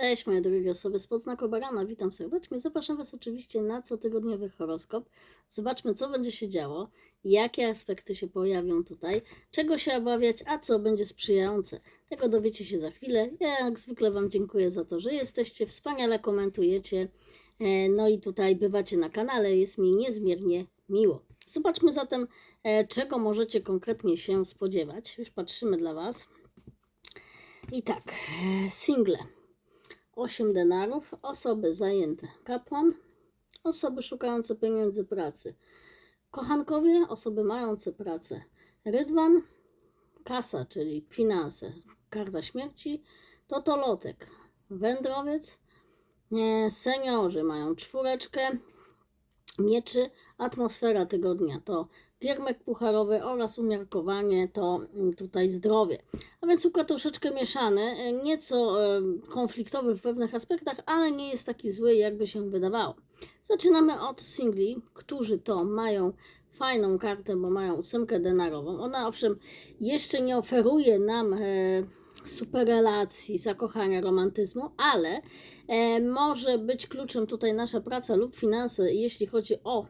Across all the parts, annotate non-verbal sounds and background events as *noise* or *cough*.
Cześć moje drogie osoby z podznaku Barana, witam serdecznie. Zapraszam Was oczywiście na cotygodniowy horoskop. Zobaczmy, co będzie się działo, jakie aspekty się pojawią tutaj, czego się obawiać, a co będzie sprzyjające. Tego dowiecie się za chwilę. Ja jak zwykle Wam dziękuję za to, że jesteście, wspaniale komentujecie, e, no i tutaj bywacie na kanale. Jest mi niezmiernie miło. Zobaczmy zatem, e, czego możecie konkretnie się spodziewać. Już patrzymy dla Was. I tak, e, single. 8 denarów, osoby zajęte kapłan, osoby szukające pieniędzy pracy, kochankowie, osoby mające pracę, rydwan, kasa, czyli finanse, karta śmierci, totolotek, wędrowiec, seniorzy mają czwóreczkę, mieczy, atmosfera tygodnia to giermek pucharowy oraz umiarkowanie to mm, tutaj zdrowie. A więc układ troszeczkę mieszany, e, nieco e, konfliktowy w pewnych aspektach, ale nie jest taki zły, jakby się wydawało. Zaczynamy od singli, którzy to mają fajną kartę, bo mają ósemkę denarową. Ona owszem jeszcze nie oferuje nam e, super relacji, zakochania, romantyzmu, ale może być kluczem tutaj nasza praca lub finanse, jeśli chodzi o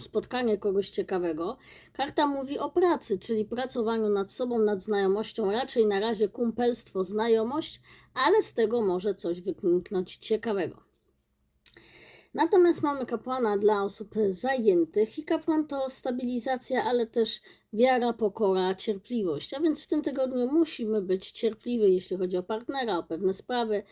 spotkanie kogoś ciekawego. Karta mówi o pracy, czyli pracowaniu nad sobą, nad znajomością, raczej na razie kumpelstwo, znajomość, ale z tego może coś wyniknąć ciekawego. Natomiast mamy kapłana dla osób zajętych i kapłan to stabilizacja, ale też wiara, pokora, cierpliwość. A więc w tym tygodniu musimy być cierpliwi, jeśli chodzi o partnera, o pewne sprawy.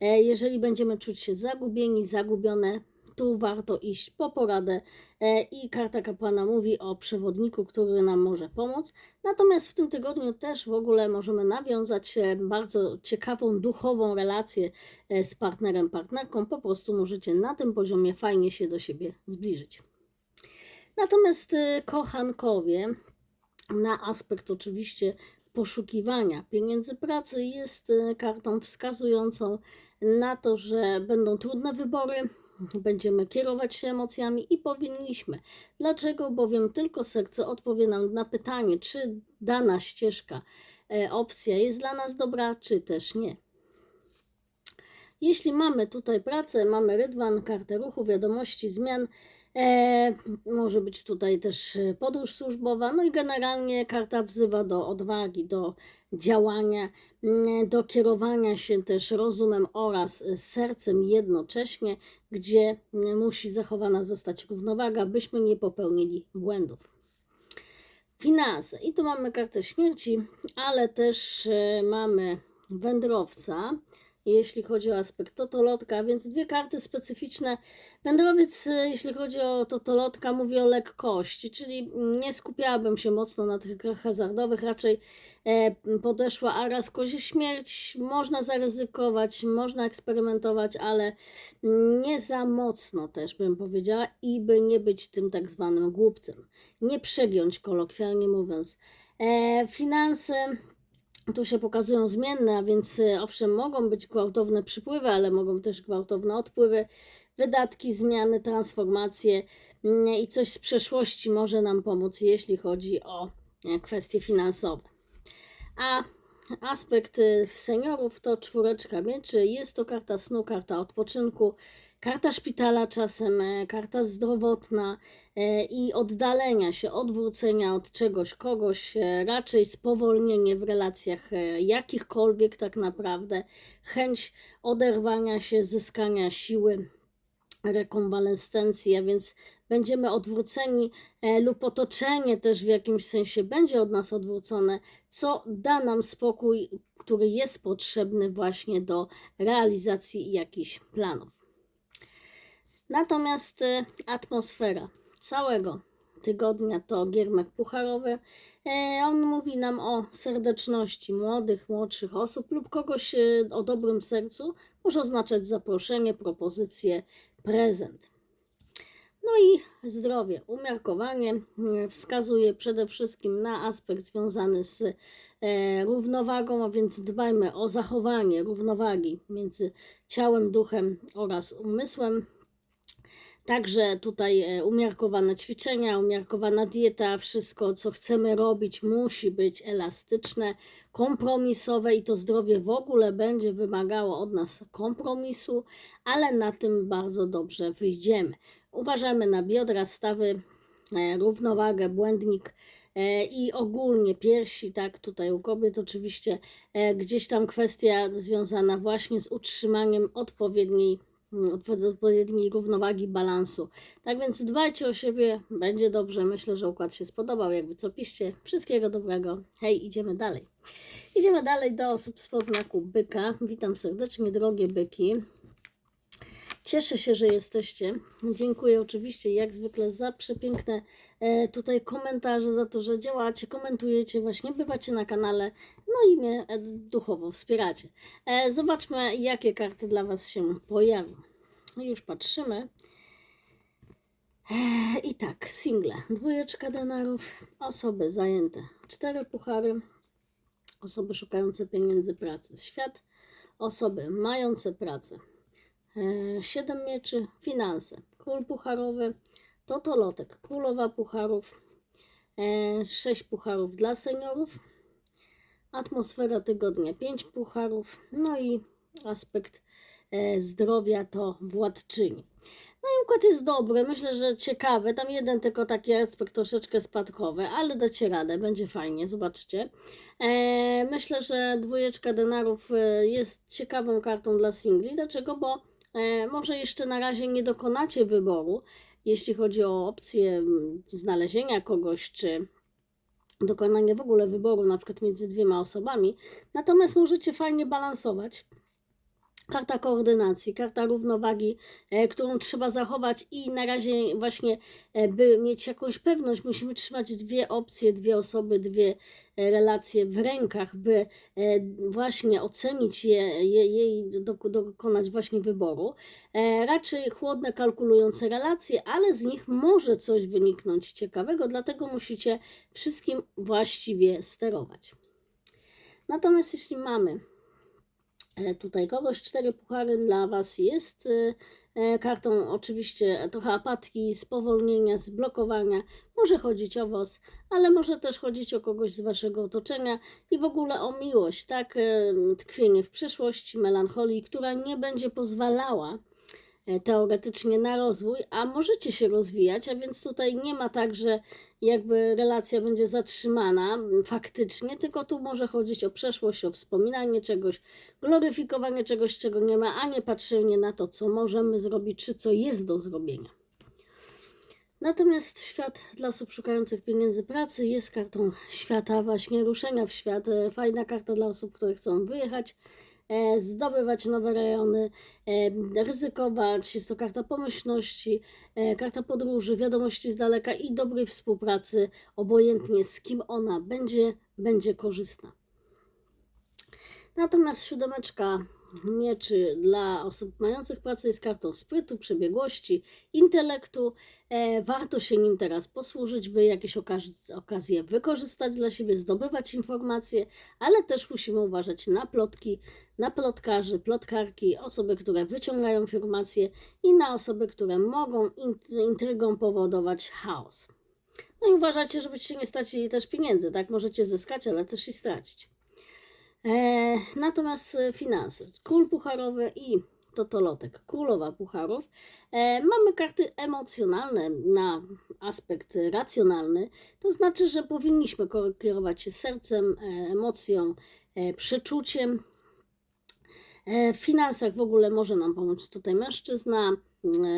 E, Jeżeli będziemy czuć się zagubieni, zagubione, tu warto iść po poradę e, i karta kapłana mówi o przewodniku, który nam może pomóc. Natomiast w tym tygodniu też w ogóle możemy nawiązać e, bardzo ciekawą, duchową relację e, z partnerem, partnerką. Po prostu możecie na tym poziomie fajnie się do siebie zbliżyć. Natomiast kochankowie, na aspekt oczywiście poszukiwania pieniędzy pracy, jest kartą wskazującą na to, że będą trudne wybory, będziemy kierować się emocjami i powinniśmy. Dlaczego? Bowiem tylko serce odpowie nam na pytanie, czy dana ścieżka, e, opcja jest dla nas dobra, czy też nie. Jeśli mamy tutaj pracę, mamy rydwan, kartę ruchu, wiadomości, zmian, e, może być tutaj też e, podróż służbowa, no i generalnie karta wzywa do odwagi, do działania, mm, do kierowania się też rozumem oraz e, sercem jednocześnie, gdzie mm, musi zachowana zostać równowaga, byśmy nie popełnili błędów. Finanse. I tu mamy kartę śmierci, ale też e, mamy wędrowca, jeśli chodzi o aspekt totolotka, więc dwie karty specyficzne. Wędrowiec, e, jeśli chodzi o totolotka, mówi o lekkości, czyli nie skupiałabym się mocno na tych grach hazardowych, raczej e, podeszła Aras kozie śmierć, można zaryzykować, można eksperymentować, ale nie za mocno też bym powiedziała i by nie być tym tak zwanym głupcem. Nie przegiąć kolokwialnie mówiąc. E, finanse tu się pokazują zmienne, a więc y, owszem, mogą być gwałtowne przypływy, ale mogą też gwałtowne odpływy, wydatki, zmiany, transformacje mm, i coś z przeszłości może nam pomóc, jeśli chodzi o e, kwestie finansowe. A aspekt y, seniorów to czwóreczka mieczy. Jest to karta snu, karta odpoczynku, karta szpitala czasem, e, karta zdrowotna e, i oddalenia się, odwrócenia od czegoś, kogoś, e, raczej spowolnienie w relacjach jakichkolwiek tak naprawdę, chęć oderwania się, zyskania siły, rekonwalescencji, a więc będziemy odwróceni lub otoczenie też w jakimś sensie będzie od nas odwrócone, co da nam spokój, który jest potrzebny właśnie do realizacji jakichś planów. Natomiast e, atmosfera całego tygodnia to giermek pucharowy. E, On mówi nam o serdeczności młodych, młodszych osób lub kogoś e, o dobrym sercu. Może oznaczać zaproszenie, propozycję, prezent. No i zdrowie. Umiarkowanie mm, wskazuje przede wszystkim na aspekt związany z e, równowagą, a więc dbajmy o zachowanie równowagi między ciałem, duchem oraz umysłem. Także tutaj e, umiarkowane ćwiczenia, umiarkowana dieta, wszystko co chcemy robić musi być elastyczne, kompromisowe i to zdrowie w ogóle będzie wymagało od nas kompromisu, ale na tym bardzo dobrze wyjdziemy. Uważamy na biodra, stawy, e, równowagę, błędnik e, i ogólnie piersi, tak, tutaj u kobiet oczywiście gdzieś tam kwestia związana właśnie z utrzymaniem odpowiedniej odpo- odpowiedniej równowagi, balansu. Tak więc dbajcie o siebie, będzie dobrze. Myślę, że układ się spodobał. Jakby co piszcie, wszystkiego dobrego. Hej, idziemy dalej. Idziemy dalej do osób spod znaku byka. Witam serdecznie, drogie byki. Cieszę się, że jesteście. Dziękuję oczywiście jak zwykle za przepiękne tutaj komentarze, za to, że działacie, komentujecie, właśnie bywacie na kanale, no i mnie e, duchowo wspieracie. E, zobaczmy, jakie karty dla Was się pojawią. Już patrzymy. E, I tak, single, dwójeczka denarów, osoby zajęte, cztery puchary, osoby szukające pieniędzy pracy, świat, osoby mające pracę, E, Siedem mieczy, finanse, król pucharowy, totolotek, królowa pucharów, e, sześć pucharów dla seniorów, atmosfera tygodnia, pięć pucharów, no i aspekt e, zdrowia to władczyni. No i układ jest dobry, myślę, że ciekawy. Tam jeden tylko taki aspekt troszeczkę spadkowy, ale dacie radę, będzie fajnie, zobaczcie. E, myślę, że dwójeczka denarów e, jest ciekawą kartą dla singli. Dlaczego? Bo e, może jeszcze na razie nie dokonacie wyboru, jeśli chodzi o opcję mm, znalezienia kogoś, czy dokonanie w ogóle wyboru, na przykład między dwiema osobami. Natomiast możecie fajnie balansować. Karta koordynacji, karta równowagi, e, którą trzeba zachować i na razie właśnie, e, by mieć jakąś pewność, musimy trzymać dwie opcje, dwie osoby, dwie relacje w rękach, by e, właśnie ocenić je, je, dok- dokonać właśnie wyboru. E, raczej chłodne, kalkulujące relacje, ale z nich może coś wyniknąć ciekawego, dlatego musicie wszystkim właściwie sterować. Natomiast jeśli mamy E, tutaj kogoś. Cztery puchary dla Was jest kartą oczywiście trochę apatki, spowolnienia, zblokowania. Może chodzić o Was, ale może też chodzić o kogoś z Waszego otoczenia i w ogóle o miłość, tak? E, Tkwienie w przeszłości, melancholii, która nie będzie pozwalała e, teoretycznie na rozwój, a możecie się rozwijać, a więc tutaj nie ma tak, że jakby relacja będzie zatrzymana faktycznie, tylko tu może chodzić o przeszłość, o wspominanie czegoś, gloryfikowanie czegoś, czego nie ma, a nie patrzenie na to, co możemy zrobić, czy co jest do zrobienia. Natomiast świat dla osób szukających pieniędzy pracy jest kartą świata, właśnie ruszenia w świat. E, Fajna karta dla osób, które chcą wyjechać, zdobywać nowe rejony, e, ryzykować. Jest to karta pomyślności, e, karta podróży, wiadomości z daleka i dobrej współpracy, obojętnie z kim ona będzie, będzie korzystna. Natomiast siódemeczka mieczy dla osób mających pracę jest kartą sprytu, przebiegłości, intelektu. E, warto się nim teraz posłużyć, by jakieś okaz- okazje wykorzystać dla siebie, zdobywać informacje, ale też musimy uważać na plotki, na plotkarzy, plotkarki, osoby, które wyciągają informacje i na osoby, które mogą int- intrygą powodować chaos. No i uważajcie, żebyście nie stracili też pieniędzy, tak? Możecie zyskać, ale też i stracić. E, natomiast e, finanse. Król pucharowy i totolotek. Królowa pucharów. E, mamy karty emocjonalne na aspekt racjonalny. To znaczy, że powinniśmy kierować się sercem, emocją, przeczuciem. W finansach w ogóle może nam pomóc tutaj mężczyzna,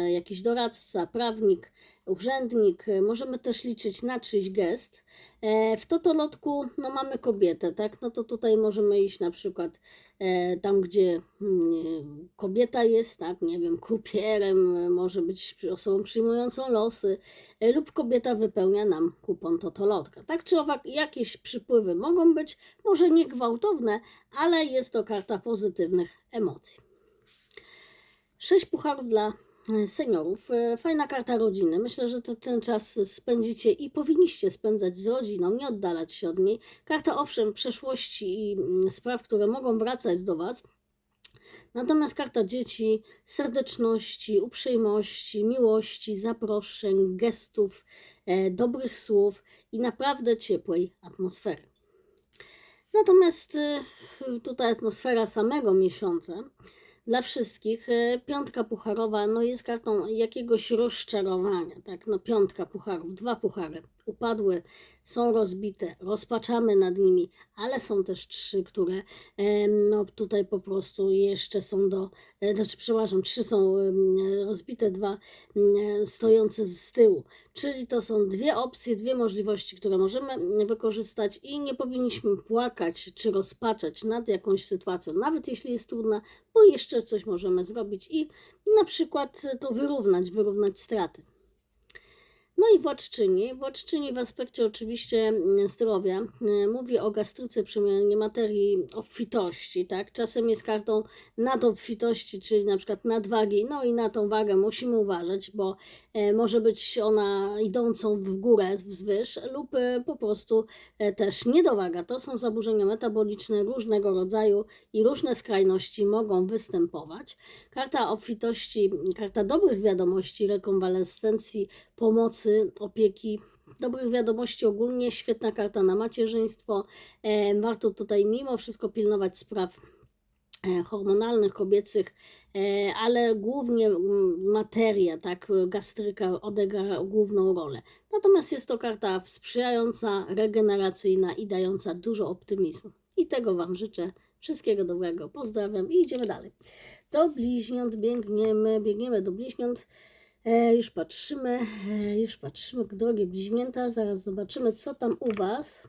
jakiś doradca, prawnik, urzędnik. E, Możemy też liczyć na czyjś gest. E, W totolotku no, mamy kobietę, tak? No to tutaj możemy iść na przykład e, tam, gdzie mm, kobieta jest, tak? Nie wiem, kupierem, e, może być osobą przyjmującą losy, lub kobieta wypełnia nam kupon totolotka. Tak czy owak, jakieś przypływy mogą być, może nie gwałtowne, ale jest to karta pozytywnych emocji. Sześć pucharów dla seniorów. E, Fajna karta rodziny. Myślę, że to, ten czas spędzicie i powinniście spędzać z rodziną, nie oddalać się od niej. Karta owszem przeszłości i mm, spraw, które mogą wracać do Was. Natomiast karta dzieci, serdeczności, uprzejmości, miłości, zaproszeń, gestów, e, dobrych słów i naprawdę ciepłej atmosfery. Natomiast e, tutaj atmosfera samego miesiąca dla wszystkich. e, Piątka pucharowa no jest kartą jakiegoś rozczarowania, tak? No piątka pucharów, dwa puchary upadły, są rozbite, rozpaczamy nad nimi, ale są też trzy, które no tutaj po prostu jeszcze są do, e, znaczy przepraszam, trzy są rozbite, dwa em, stojące z tyłu. Czyli to są dwie opcje, dwie możliwości, które możemy wykorzystać i nie powinniśmy płakać czy rozpaczać nad jakąś sytuacją, nawet jeśli jest trudna, bo jeszcze coś możemy zrobić i na przykład to wyrównać, wyrównać straty. No i władczyni. Władczyni w aspekcie oczywiście mm, zdrowia y, mówi o gastryce, przemianie materii, obfitości, tak? Czasem jest kartą nadobfitości, czyli na przykład nadwagi, no i na tą wagę musimy uważać, bo e, może być ona idącą w górę, wzwyż lub e, po prostu e, też niedowaga. To są zaburzenia metaboliczne różnego rodzaju i różne skrajności mogą występować. Karta obfitości, karta dobrych wiadomości, rekonwalescencji, pomocy, opieki, dobrych wiadomości ogólnie, świetna karta na macierzyństwo. E, warto tutaj mimo wszystko pilnować spraw e, hormonalnych, kobiecych, e, ale głównie materia, tak, gastryka odegra główną rolę. Natomiast jest to karta sprzyjająca, regeneracyjna i dająca dużo optymizmu. I tego Wam życzę. Wszystkiego dobrego. Pozdrawiam i idziemy dalej. Do bliźniąt biegniemy, biegniemy do bliźniąt. E, już patrzymy, e, już patrzymy, drogie bliźnięta. Zaraz zobaczymy, co tam u Was.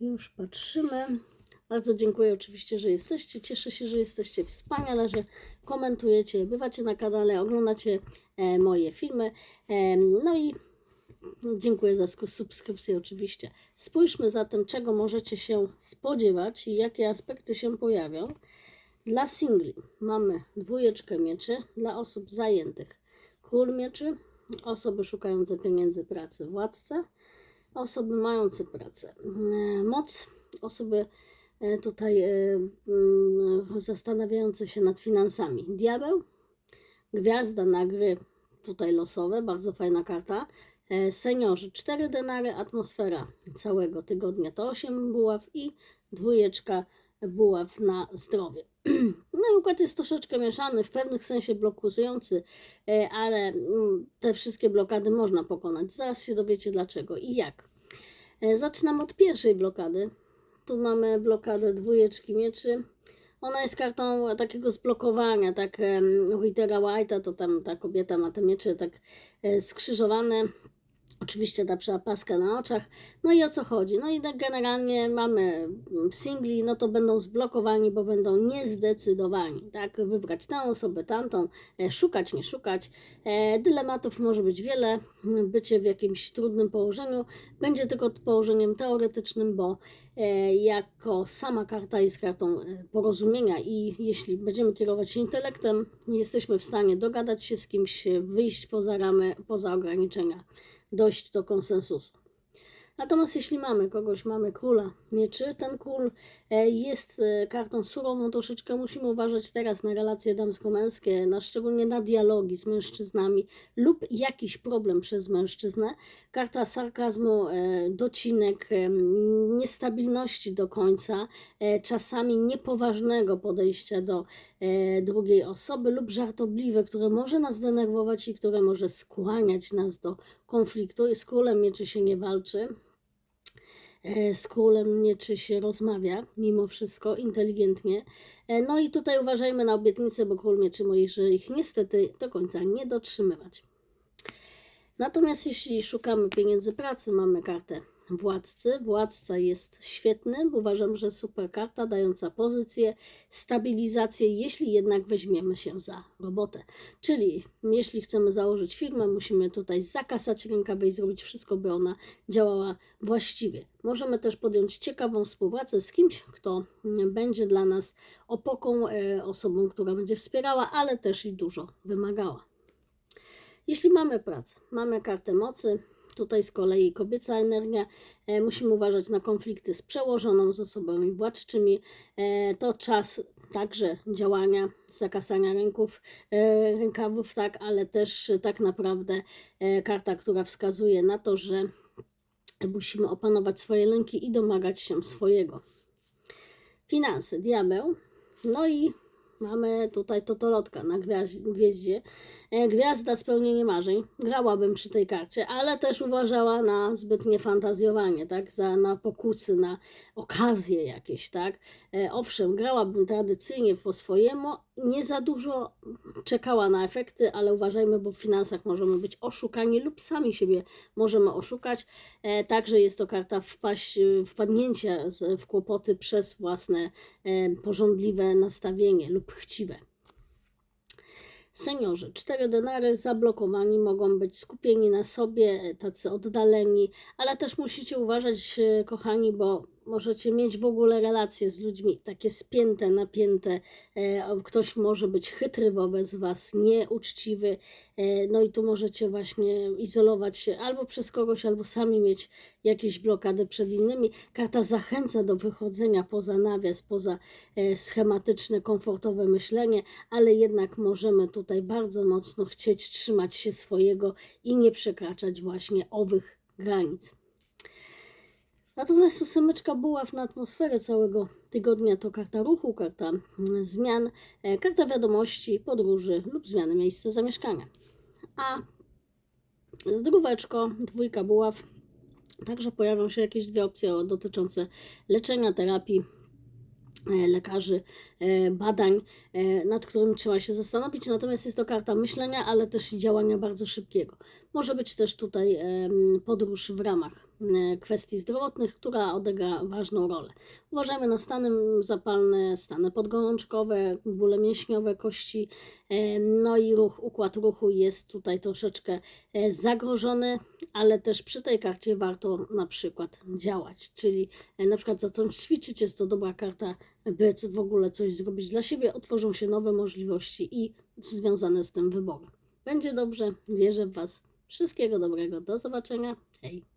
Już patrzymy. Bardzo dziękuję oczywiście, że jesteście. Cieszę się, że jesteście wspaniale, że komentujecie, bywacie na kanale, oglądacie e, moje filmy. No i dziękuję za sk- subskrypcję oczywiście. Spójrzmy zatem, czego możecie się spodziewać i jakie aspekty się pojawią. Dla singli mamy dwójeczkę mieczy, dla osób zajętych król mieczy, osoby szukające pieniędzy, pracy, władca, osoby mające pracę, e, moc, osoby e, tutaj e, mm, zastanawiające się nad finansami, diabeł, gwiazda na gry tutaj losowe, bardzo fajna karta, seniorzy 4 denary, atmosfera całego tygodnia to 8 buław i dwójeczka buław na zdrowie. *clears throat* No układ jest troszeczkę mieszany, w pewnych sensie blokujący, e, ale mm, te wszystkie blokady można pokonać. Zaraz się dowiecie dlaczego i jak. E, Zaczynam od pierwszej blokady. Tu mamy blokadę dwójeczki mieczy. Ona jest kartą takiego zblokowania, tak u Ritera White'a, to tam ta kobieta ma te miecze tak e, skrzyżowane. Oczywiście ta przepaska na oczach. No i o co chodzi? No i tak generalnie mamy mm, singli, no to będą zblokowani, bo będą niezdecydowani, tak? Wybrać tę osobę, tamtą, e, szukać, nie szukać. E, dylematów może być wiele. Bycie w jakimś trudnym położeniu będzie tylko położeniem teoretycznym, bo e, jako sama karta jest kartą porozumienia i jeśli będziemy kierować się intelektem, jesteśmy w stanie dogadać się z kimś, wyjść poza ramy, poza ograniczenia dojść do konsensusu. Natomiast jeśli mamy kogoś, mamy króla mieczy, ten król e, jest e, kartą surową troszeczkę, musimy uważać teraz na relacje damsko-męskie, na szczególnie na dialogi z mężczyznami lub jakiś problem przez mężczyznę. Karta sarkazmu, e, docinek, niestabilności do końca, czasami niepoważnego podejścia do drugiej osoby lub żartobliwe, które może nas denerwować i które może skłaniać nas do konfliktu. I z królem mieczy się nie walczy. E, Z królem mieczy się rozmawia, mimo wszystko, inteligentnie. E, No i tutaj uważajmy na obietnice, bo król mieczy może ich niestety do końca nie dotrzymywać. Natomiast jeśli szukamy pieniędzy pracy, mamy kartę władcy. Władca jest świetny, uważam, że super karta, dająca pozycję, stabilizację, jeśli jednak weźmiemy się za robotę. Czyli jeśli chcemy założyć firmę, musimy tutaj zakasać rękawy i zrobić wszystko, by ona działała właściwie. Możemy też podjąć ciekawą współpracę z kimś, kto będzie dla nas opoką, e, osobą, która będzie wspierała, ale też i dużo wymagała. Jeśli mamy pracę, mamy kartę mocy, tutaj z kolei kobieca energia, e, musimy uważać na konflikty z przełożoną, z osobami władczymi. E, to czas także działania, zakasania ręków, e, rękawów, tak, ale też tak naprawdę karta, która wskazuje na to, że musimy opanować swoje lęki i domagać się swojego. Finanse, diabeł, no i mamy tutaj totolotka na gwieździe. E, Gwiazda spełnienie marzeń. Grałabym przy tej karcie, ale też uważała na zbytnie fantazjowanie, tak? Za, na pokusy, na okazje jakieś, tak? E, owszem, grałabym tradycyjnie po swojemu, nie za dużo czekała na efekty, ale uważajmy, bo w finansach możemy być oszukani lub sami siebie możemy oszukać. E, także jest to karta wpaść, wpadnięcia w kłopoty przez własne e, porządliwe nastawienie lub chciwe. Seniorzy, cztery denary zablokowani, mogą być skupieni na sobie, tacy oddaleni, ale też musicie uważać, kochani, bo możecie mieć w ogóle relacje z ludźmi takie spięte, napięte. E, Ktoś może być chytry wobec Was, nieuczciwy, e, no i tu możecie właśnie izolować się albo przez kogoś, albo sami mieć jakieś blokady przed innymi. Karta zachęca do wychodzenia poza nawias, poza e, schematyczne, komfortowe myślenie, ale jednak możemy tutaj bardzo mocno chcieć trzymać się swojego i nie przekraczać właśnie owych granic. Natomiast ósemeczka buław na atmosferę całego tygodnia to karta ruchu, karta mm, zmian, e, karta wiadomości, podróży lub zmiany miejsca zamieszkania. A zdróweczko, dwójka buław, także pojawią się jakieś dwie opcje dotyczące leczenia, terapii, e, lekarzy, e, badań, nad którymi trzeba się zastanowić. Natomiast jest to karta myślenia, ale też działania bardzo szybkiego. Może być też tutaj podróż w ramach kwestii zdrowotnych, która odegra ważną rolę. Uważajmy na stany zapalne, stany podgorączkowe, bóle mięśniowe, kości, e, no i ruch, układ ruchu jest tutaj troszeczkę e, zagrożony, ale też przy tej karcie warto na przykład działać, czyli e, na przykład zacząć ćwiczyć, jest to dobra karta, by w ogóle coś zrobić dla siebie, otworzą się nowe możliwości i związane z tym wybory. Będzie dobrze, wierzę w Was. Wszystkiego dobrego, do zobaczenia, hej!